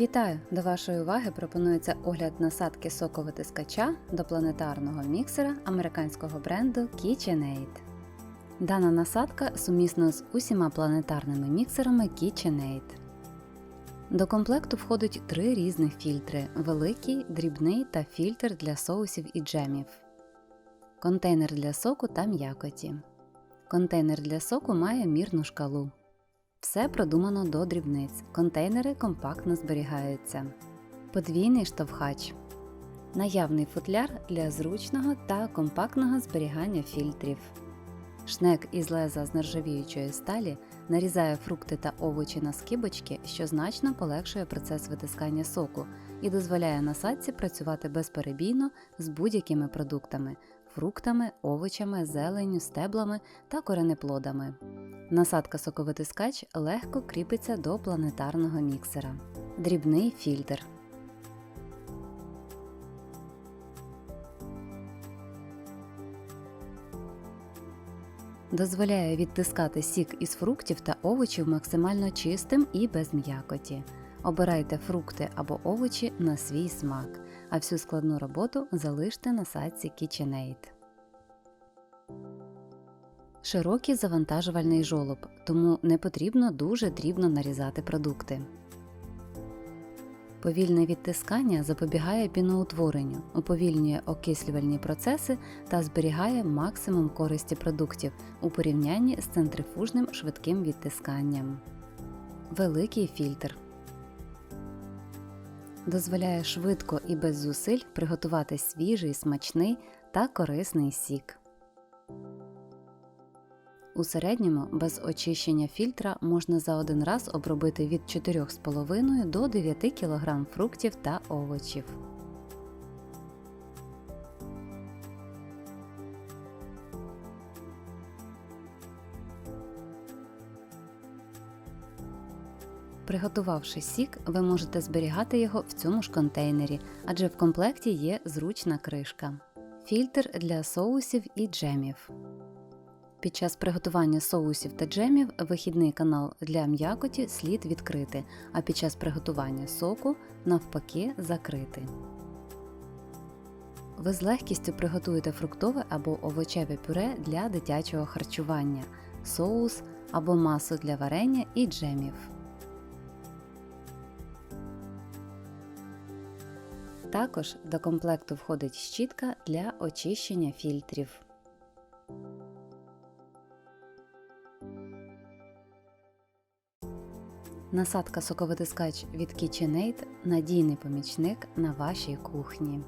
Вітаю! До вашої уваги пропонується огляд насадки соковитискача до планетарного міксера американського бренду KitchenAid. Дана насадка сумісна з усіма планетарними міксерами KitchenAid. До комплекту входить три різних фільтри: великий, дрібний та фільтр для соусів і джемів, контейнер для соку та м'якоті. Контейнер для соку має мірну шкалу. Все продумано до дрібниць. Контейнери компактно зберігаються. Подвійний штовхач. Наявний футляр для зручного та компактного зберігання фільтрів. Шнек із леза з нержавіючої сталі нарізає фрукти та овочі на скибочки, що значно полегшує процес витискання соку і дозволяє насадці працювати безперебійно з будь-якими продуктами фруктами, овочами, зеленню, стеблами та коренеплодами. Насадка соковитискач легко кріпиться до планетарного міксера. Дрібний фільтр. Дозволяє відтискати сік із фруктів та овочів максимально чистим і без м'якоті. Обирайте фрукти або овочі на свій смак, а всю складну роботу залиште на садці KitchenAid. Широкий завантажувальний жолоб, тому не потрібно дуже дрібно нарізати продукти. Повільне відтискання запобігає піноутворенню, уповільнює окислювальні процеси та зберігає максимум користі продуктів у порівнянні з центрифужним швидким відтисканням. Великий фільтр дозволяє швидко і без зусиль приготувати свіжий, смачний та корисний сік. У середньому без очищення фільтра можна за один раз обробити від 4,5 до 9 кг фруктів та овочів. Приготувавши сік, ви можете зберігати його в цьому ж контейнері, адже в комплекті є зручна кришка. Фільтр для соусів і джемів. Під час приготування соусів та джемів вихідний канал для м'якоті слід відкрити, а під час приготування соку навпаки закрити. Ви з легкістю приготуєте фруктове або овочеве пюре для дитячого харчування, соус або масу для варення і джемів. Також до комплекту входить щітка для очищення фільтрів. Насадка соковитискач від KitchenAid – надійний помічник на вашій кухні.